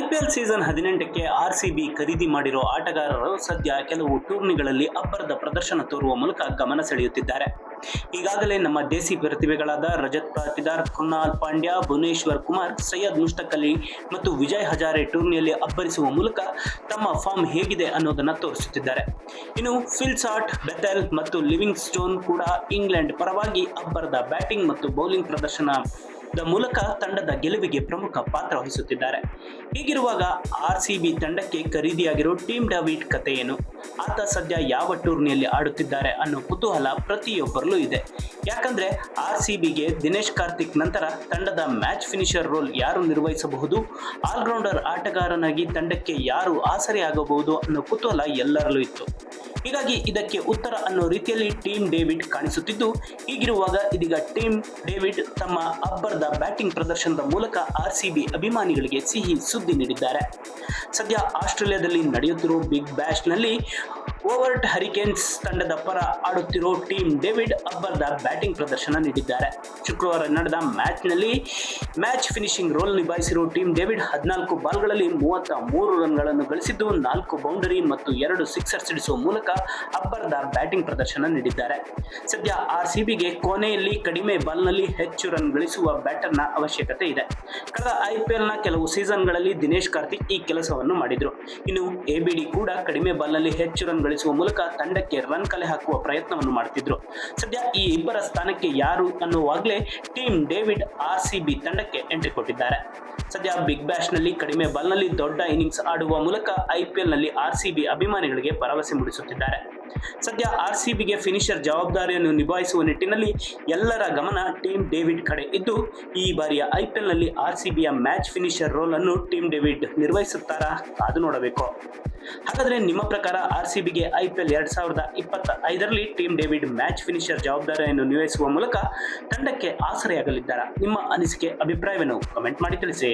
IPL season ಹದಿನೆಂಟಕ್ಕೆ R C B ಖರೀದಿ ಮಾಡಿರೋ ಆಟಗಾರರು ಸದ್ಯ ಕೆಲವು ಟೂರ್ನಿಗಳಲ್ಲಿ ಅಬ್ಬರದ ಪ್ರದರ್ಶನ ತೋರುವ ಮೂಲಕ ಗಮನ ಸೆಳೆಯುತ್ತಿದ್ದಾರೆ. ಈಗಾಗಲೇ ನಮ್ಮ ದೇಸಿ ಪ್ರತಿಭೆಗಳಾದ ರಜತ್ ಪಾಟಿದಾರ್ ಕೃಣಾಲ್ ಪಾಂಡ್ಯ, ಭುವನೇಶ್ವರ್ ಕುಮಾರ್, ಸೈಯದ್ ಮುಷ್ಟಕ್ ಅಲಿ ಮತ್ತು ವಿಜಯ್ ಹಜಾರೆ ಟೂರ್ನಿಯಲ್ಲಿ ಅಬ್ಬರಿಸುವ ಮೂಲಕ ತಮ್ಮ ಫಾರ್ಮ್ ಹೇಗಿದೆ ಅನ್ನೋದನ್ನ ತೋರಿಸುತ್ತಿದ್ದಾರೆ. ಇನ್ನು ಫಿಲ್ಸಾಟ್ ಬೆಥೆಲ್ ಮತ್ತು ಲಿವಿಂಗ್ ಸ್ಟೋನ್ ಕೂಡ ಇಂಗ್ಲೆಂಡ್ ಪರವಾಗಿ ಅಬ್ಬರದ ಬ್ಯಾಟಿಂಗ್ ಮತ್ತು ಬೌಲಿಂಗ್ ಪ್ರದರ್ಶನ ದ ಮೂಲಕ ತಂಡದ ಗೆಲುವಿಗೆ ಪ್ರಮುಖ ಪಾತ್ರ ವಹಿಸುತ್ತಿದ್ದಾರೆ. ಹೀಗಿರುವಾಗ ಆರ್ ಸಿ ತಂಡಕ್ಕೆ ಖರೀದಿಯಾಗಿರೋ ಟೀಮ್ ಡಾವಿಡ್ ಕತೆ ಏನು ಆತ ಸದ್ಯ ಯಾವ ಟೂರ್ನಿಯಲ್ಲಿ ಆಡುತ್ತಿದ್ದಾರೆ ಅನ್ನೋ ಕುತೂಹಲ ಪ್ರತಿಯೊಬ್ಬರಲ್ಲೂ ಇದೆ. ಯಾಕಂದ್ರೆ ಆರ್ ಸಿ ಬಿಗೆ ದಿನೇಶ್ ಕಾರ್ತಿಕ್ ನಂತರ ತಂಡದ ಮ್ಯಾಚ್ ಫಿನಿಷರ್ ರೋಲ್ ಯಾರು ನಿರ್ವಹಿಸಬಹುದು? ಆಲ್ರೌಂಡರ್ ಆಟಗಾರನಾಗಿ ತಂಡಕ್ಕೆ ಯಾರು ಆಸರೆ ಆಗಬಹುದು ಅನ್ನೋ ಕುತೂಹಲ ಎಲ್ಲರಲ್ಲೂ ಇತ್ತು. ಹೀಗಾಗಿ ಇದಕ್ಕೆ ಉತ್ತರ ಅನ್ನೋ ರೀತಿಯಲ್ಲಿ ಟೀಮ್ ಡೇವಿಡ್ ಕಾಣಿಸುತ್ತಿದ್ದು, ಹೀಗಿರುವಾಗ ಇದೀಗ ಟೀಮ್ ಡೇವಿಡ್ ತಮ್ಮ ಅಬ್ಬರದ ಬ್ಯಾಟಿಂಗ್ ಪ್ರದರ್ಶನದ ಮೂಲಕ ಆರ್ ಸಿ ಬಿ ಅಭಿಮಾನಿಗಳಿಗೆ ಸಿಹಿ ಸುದ್ದಿ ನೀಡಿದ್ದಾರೆ. ಸದ್ಯ ಆಸ್ಟ್ರೇಲಿಯಾದಲ್ಲಿ ನಡೆಯುತ್ತಿರುವ ಬಿಗ್ ಬ್ಯಾಶ್ನಲ್ಲಿ ಓವರ್ಟ್ ಹರಿಕೇನ್ಸ್ ತಂಡದ ಪರ ಆಡುತ್ತಿರೋ ಟೀಮ್ ಡೇವಿಡ್ ಅಬ್ಬರ್ದಾರ್ ಬ್ಯಾಟಿಂಗ್ ಪ್ರದರ್ಶನ ನೀಡಿದ್ದಾರೆ. ಶುಕ್ರವಾರ ನಡೆದ ಮ್ಯಾಚ್ನಲ್ಲಿ ಮ್ಯಾಚ್ ಫಿನಿಶಿಂಗ್ ರೋಲ್ ನಿಭಾಯಿಸಿರುವ ಟೀಮ್ ಡೇವಿಡ್ ಹದಿನಾಲ್ಕು ಬಾಲ್ಗಳಲ್ಲಿ ಮೂವತ್ತ ಮೂರು ರನ್ಗಳನ್ನು ಗಳಿಸಿದ್ದು, ನಾಲ್ಕು ಬೌಂಡರಿ ಮತ್ತು ಎರಡು ಸಿಕ್ಸರ್ ಸಿಡಿಸುವ ಮೂಲಕ ಅಬ್ಬರ್ದಾರ್ ಬ್ಯಾಟಿಂಗ್ ಪ್ರದರ್ಶನ ನೀಡಿದ್ದಾರೆ. ಸದ್ಯ ಆರ್ ಸಿಬಿಗೆ ಕೊನೆಯಲ್ಲಿ ಕಡಿಮೆ ಬಾಲ್ನಲ್ಲಿ ಹೆಚ್ಚು ರನ್ ಗಳಿಸುವ ಬ್ಯಾಟರ್ನ ಅವಶ್ಯಕತೆ ಇದೆ. ಕಳೆದ ಐಪಿಎಲ್ನ ಕೆಲವು ಸೀಸನ್ಗಳಲ್ಲಿ ದಿನೇಶ್ ಕಾರ್ತಿಕ್ ಈ ಕೆಲಸವನ್ನು ಮಾಡಿದರು. ಇನ್ನು ಎಬಿಡಿ ಕೂಡ ಕಡಿಮೆ ಬಾಲ್ನಲ್ಲಿ ಹೆಚ್ಚು ರನ್ ಗಳಿಸುವ ಮೂಲಕ ತಂಡಕ್ಕೆ ರನ್ ಕಲೆ ಹಾಕುವ ಪ್ರಯತ್ನವನ್ನು ಮಾಡುತ್ತಿದ್ರು ಸದ್ಯ ಈ ಇಬ್ಬರ ಸ್ಥಾನಕ್ಕೆ ಯಾರು ಅನ್ನುವಾಗಲೇ ಟೀಮ್ ಡೇವಿಡ್ ಆರ್ ಸಿ ತಂಡಕ್ಕೆ ಎಂಟ್ರಿ ಕೊಟ್ಟಿದ್ದಾರೆ. ಸದ್ಯ ಬಿಗ್ ಬ್ಯಾಶ್ನಲ್ಲಿ ಕಡಿಮೆ ಬಾಲ್ನಲ್ಲಿ ದೊಡ್ಡ ಇನ್ನಿಂಗ್ಸ್ ಆಡುವ ಮೂಲಕ ಐಪಿಎಲ್ನಲ್ಲಿ ಆರ್ ಸಿ ಅಭಿಮಾನಿಗಳಿಗೆ ಭರವಸೆ ಮೂಡಿಸುತ್ತಿದ್ದಾರೆ. ಸದ್ಯ ಆರ್ ಸಿ ಬಿಗೆ ಫಿನಿಷರ್ ಜವಾಬ್ದಾರಿಯನ್ನು ನಿಭಾಯಿಸುವ ನಿಟ್ಟಿನಲ್ಲಿ ಎಲ್ಲರ ಗಮನ ಟೀಮ್ ಡೇವಿಡ್ ಕಡೆ ಇದ್ದು, ಈ ಬಾರಿಯ ಐಪಿಎಲ್ನಲ್ಲಿ ಆರ್ ಸಿ ಬಿಯ ಮ್ಯಾಚ್ ಫಿನಿಷರ್ ರೋಲ್ ಅನ್ನು ಟೀಮ್ ಡೇವಿಡ್ ನಿರ್ವಹಿಸುತ್ತಾರಾ ಅದು ನೋಡಬೇಕು. ಹಾಗಾದ್ರೆ ನಿಮ್ಮ ಪ್ರಕಾರ ಆರ್ ಸಿ ಬಿಗೆ ಐ ಪಿ ಎಲ್ ಎರಡ್ ಸಾವಿರದ ಇಪ್ಪತ್ತ ಐದರಲ್ಲಿ ಟೀಮ್ ಡೇವಿಡ್ ಮ್ಯಾಚ್ ಫಿನಿಷರ್ ಜವಾಬ್ದಾರಿಯನ್ನು ನಿರ್ವಹಿಸುವ ಮೂಲಕ ತಂಡಕ್ಕೆ ಆಸರೆಯಾಗಲಿದ್ದಾರಾ? ನಿಮ್ಮ ಅನಿಸಿಕೆ, ಅಭಿಪ್ರಾಯವನ್ನು ಕಮೆಂಟ್ ಮಾಡಿ ತಿಳಿಸಿ.